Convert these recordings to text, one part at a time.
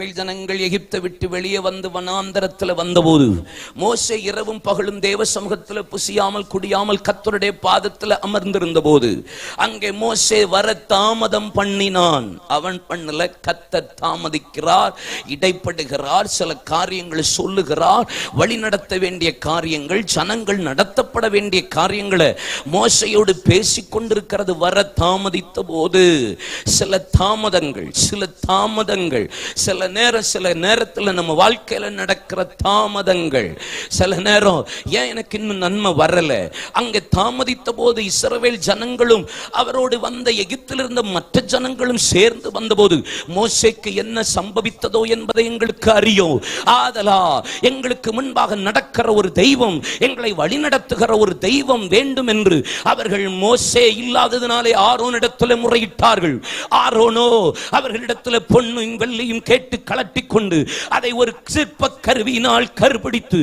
ஜனங்கள் எகிப்தை விட்டு வெளியே வந்து வனாந்தரத்தில் வந்தபோது மோசை இரவும் பகலும் தேவ சமூகத்தில் புசியாமல் குடியாமல் கத்தருடைய பாதத்தில் அமர்ந்திருந்த போது அங்கே மோசே வர தாமதம் பண்ணினான். அவன் பண்ணல கத்த தாமதிக்கிறார் இடைப்படுகிறார் சில காரியங்களை சொல்லுகிறார் வழி நடத்த வேண்டிய காரியங்கள் ஜனங்கள் நடத்தப்பட வேண்டிய காரியங்களை மோசையோடு பேசிக்கொண்டிருக்கிறது. வர தாமதித்த போது சில தாமதங்கள் சில தாமதங்கள் சில நேரம் சில நேரத்தில் நம்ம வாழ்க்கையில் நடக்கிற தாமதங்கள் சில நேரம் ஏன் எனக்கு இன்னும் நன்மை வரலை? அங்கே தாமதித்த போது இஸ்ரவேல் ஜனங்களும் அவரோடு வந்த எகிப்தில் இருந்த மற்ற ஜனங்களும் சேர்ந்து வந்தபோது மோசைக்கு என்ன சம்பவித்ததோ என்பதை எங்களுக்கு அறியும். ஆதலா எங்களுக்கு முன்பாக நடக்கிற ஒரு தெய்வம் எங்களை வழிநடத்துகிற ஒரு தெய்வம் வேண்டும் என்று அவர்கள் மோசே இல்லாததினாலே ஆரோனிடத்தில் முறையிட்டார்கள். ஆரோனோ அவர்களிடத்தில் பொன்னும் வெள்ளியும் கேட்டு கலட்டி கொண்டு அதை ஒரு சிற்ப கருவியினால் கருபிடித்து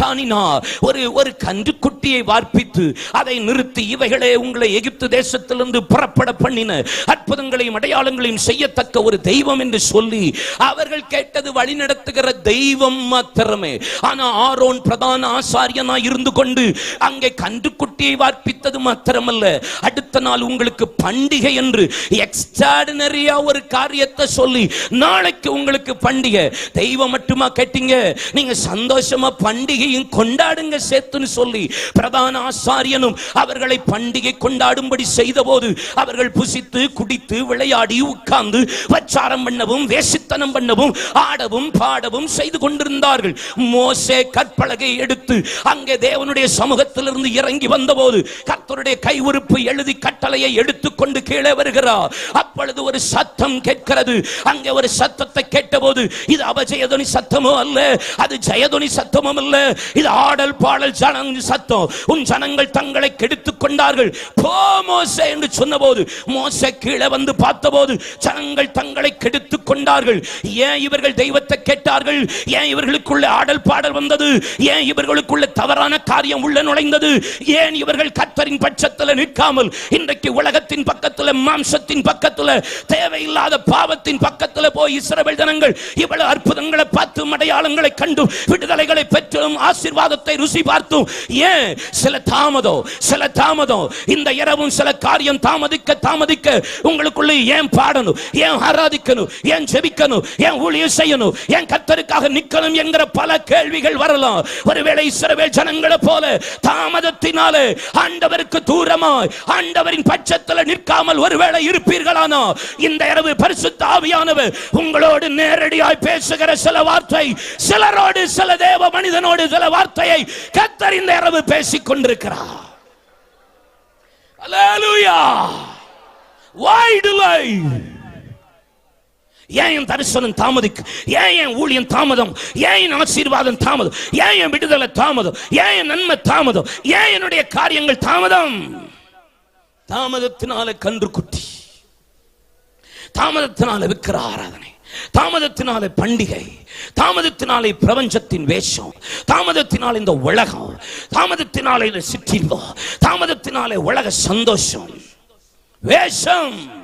தட்டானினார் ஒரு ஒரு கன்றுக்குட்டியை வார்ப்பித்து அதை நிறுத்தி இவைகளே உங்களை எகிப்து தேசத்திலிருந்து புறப்பட பண்ணின அற்புதங்களையும் அடையாளங்களையும் செய்யத்தக்க ஒரு தெய்வம் என்று சொல்லி அவர்கள் கேட்டது வழிநடத்துகிற தெய்வம் மாத்திரமே. ஆனா ஆரோன் பிரதான ஆசாரியனா இருந்து கொண்டு அங்கே கன்றுக்குட்டியை வார்ப்பித்தது மாத்திரமல்ல. அடுத்த நாள் உங்களுக்கு பண்டிகை என்று எக்ஸ்ட்ராடினரியா ஒரு காரியத்தை சொல்லி நாளைக்கு உங்களுக்கு பண்டிகை. தெய்வம் மட்டுமா கேட்டீங்க? நீங்க சந்தோஷமா பண்டிகை பண்டிகையும் கொண்டாடுங்க சேத்துன்னு சொல்லி பிரதான ஆசாரியனும் அவர்களை பண்டிகை கொண்டாடும்படி செய்தபோது அவர்கள் புசித்து குடித்து விளையாடி உட்கார்ந்து வச்சாரம் பண்ணவும் வேசித்தனம் பண்ணவும் ஆடவும் பாடவும் செய்து கொண்டிருந்தார்கள். மோசே கற்பலகை எடுத்து அங்கே தேவனுடைய சமூகத்திலிருந்து இறங்கி வந்தபோது கர்த்தருடைய கை உறுப்பு எழுதி கட்டளையை எடுத்துக்கொண்டு கீழே வருகிறார். அப்பொழுது ஒரு சத்தம் கேட்கிறது. அங்கே ஒரு சத்தத்தை கேட்டபோது இது அவஜயதுனி சத்தமோ அல்ல? அது ஜெயதுனி சத்தமும் அல்ல. இது ஆடல் பாடல் ஜனங்க சத்தம். உன் ஜனங்கள் தங்களை கெடுத்துக் கொண்டார்கள். போ மோசே என்று சொன்னபோது மோசே கீழே வந்து பார்த்தபோது ஜனங்கள் தங்களை கெடுத்துக் கொண்டார்கள். ஏன் இவர்கள் தெய்வத்தை கேட்டார்கள்? ஏன் இவர்களுக்குள்ள ஆடல் பாடல் வந்தது? ஏன் இவர்களுக்குள்ள தவறான காரியம் உள்ள நுழைந்தது? ஏன் இவர்கள் கத்தரின் பட்சத்தில் நிற்காமல் இன்றைக்கு உலகத்தின் பக்கத்தில் மாம்சத்தின் பக்கத்தில் தேவையில்லாத பாவத்தின் பக்கத்தில் போய் இஸ்ரவேல் ஜனங்கள் இவ்வளவு அற்புதங்களை பார்த்து அடையாளங்களை கண்டு விடுதலைகளை பெற்றும் ஆசீர்வாதத்தை ருசி பார்த்தும். ஏன்? சில தாமதம் சில தாமதம். இந்த இரவும் சில காரியம் தாமதிக்க தாமதிக்க உங்களுக்குள்ள ஏன் பாடணும்? ஏன் ஆராதிக்கணும்? ஏன் ஜெபிக்கணும்? ஏன் ஊழியம் செய்யணும்? ஏன் கத்தருக்காக நிக்கணும் என்கிற பல கேள்விகள் வரலாம். ஒருவேளை இஸ்ரவேல் ஜனங்களை போல தாமதத்தினாலே ஆண்டவருக்கு தூரமாய் ஆண்டவரின் பட்சத்தில் நிற்காமல் ஒருவேளை இருப்பீர்களானோ? இந்த இரவு பரிசுத்த ஆவியானவர் உங்களோடு நேரடியாய் பேசுகிற சில வார்த்தை சிலரோடு சில தேவ மனிதனோடு சில வார்த்தையை கத்தர் இந்த இரவு பேசிக் கொண்டிருக்கிறார் ஏன் என் தரிசனம் தாமதிக்கு ஏன் என் ஊழியம் தாமதம்? ஏன் என் ஆசீர்வாதம் தாமதம்? ஏன் என் விடுதலை தாமதம்? ஏன் என் நன்மை தாமதம்? ஏன் என்னுடைய காரியங்கள் தாமதம்? தாமதத்தினால கன்று குட்டி. தாமதத்தினால விக்கிற ஆராதனை. தாமதத்தினால பண்டிகை. தாமதத்தினால் பிரபஞ்சத்தின் வேஷம் தாமதத்தினால் இந்த உலகம் தாமதத்தினால் இந்த சிற்றின்பம் தாமதத்தினாலே உலக சந்தோஷம். வேஷம்.